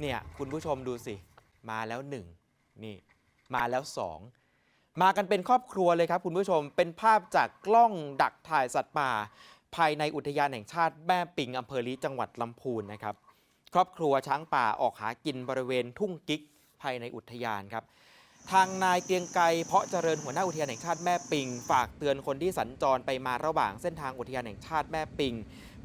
เนี่ยคุณผู้ชมดูสิ มาแล้วหนึ่งนี่มาแล้วสองมากันเป็นครอบครัวเลยครับคุณผู้ชมเป็นภาพจากกล้องดักถ่ายสัตว์ป่า ภายในอุทยานแห่งชาติแม่ปิงอำเภอลีจังหวัดลำพูนนะครับ ครอบครัวช้างป่าออกหากินบริเวณทุ่งกิ๊ก ภายในอุทยานครับ ทางนายเกรียงไกรเพาะเจริญหัวหน้าอุทยานแห่งชาติแม่ปิง ฝากเตือนคนที่สัญจรไปมาระหว่างเส้นทางอุทยานแห่งชาติแม่ปิง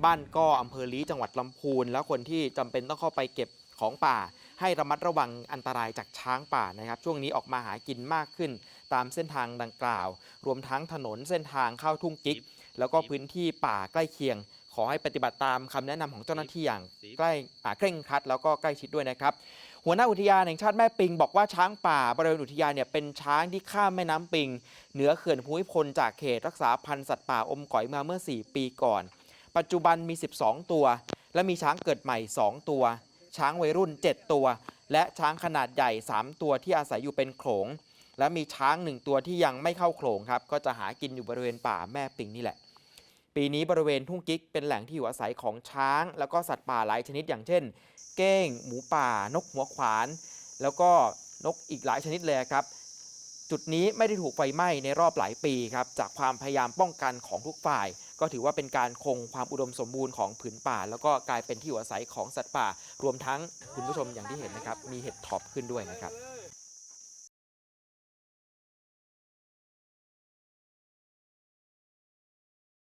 บ้านก้ออำเภอลีจังหวัดลำพูน แล้วคนที่จำเป็นต้องเข้าไปเก็บ ของป่า ให้ระมัดระวังอันตรายจากช้างป่านะครับ ช่วงนี้ออกมาหากินมากขึ้น ตามเส้นทางดังกล่าว รวมทั้งถนนเส้นทางเข้าทุ่งกิ๊กแล้วก็พื้นที่ป่าใกล้เคียง ขอให้ปฏิบัติตามคำแนะนำของเจ้าหน้าที่อย่างใกล้อาเคร่งครัด แล้วก็ใกล้ชิดด้วยนะครับหัวหน้าอุทยานแห่งชาติแม่ปิงบอกว่าช้างป่าบริเวณอุทยานเนี่ยเป็นช้างที่ข้ามแม่น้ำปิง เหนือเขื่อนภูมิพลจากเขตรักษาพันธุ์สัตว์ป่าอมก๋อยมาเมื่อ 4 ปีก่อน ปัจจุบันมี 12 ตัว และมีช้างเกิดใหม่ 2 ตัว ช้างวัยรุ่น 7 ตัว และช้างขนาดใหญ่ 3 ตัวที่อาศัยอยู่เป็นโขลง และมีช้างหนึ่งตัวที่ยังไม่เข้าโขลงครับ ก็จะหากินอยู่บริเวณป่าแม่ปิงนี่แหละ ปีนี้บริเวณทุ่งกิ๊กเป็นแหล่งที่อยู่อาศัยของช้าง แล้วก็สัตว์ป่าหลายชนิดอย่างเช่น เก้ง หมูป่า นกหัวขวาน แล้วก็นกอีกหลายชนิดเลยครับ จุดนี้ไม่ได้ถูกไฟไหม้ในรอบหลายปีครับจากความพยายามป้องกันของทุกฝ่าย ก็ถือว่าเป็นการคงความอุดมสมบูรณ์ของผืนป่า แล้วก็กลายเป็นที่อยู่อาศัยของสัตว์ป่า รวมทั้งคุณผู้ชมอย่างที่เห็นนะครับมีเห็ดถอปขึ้นด้วยนะครับ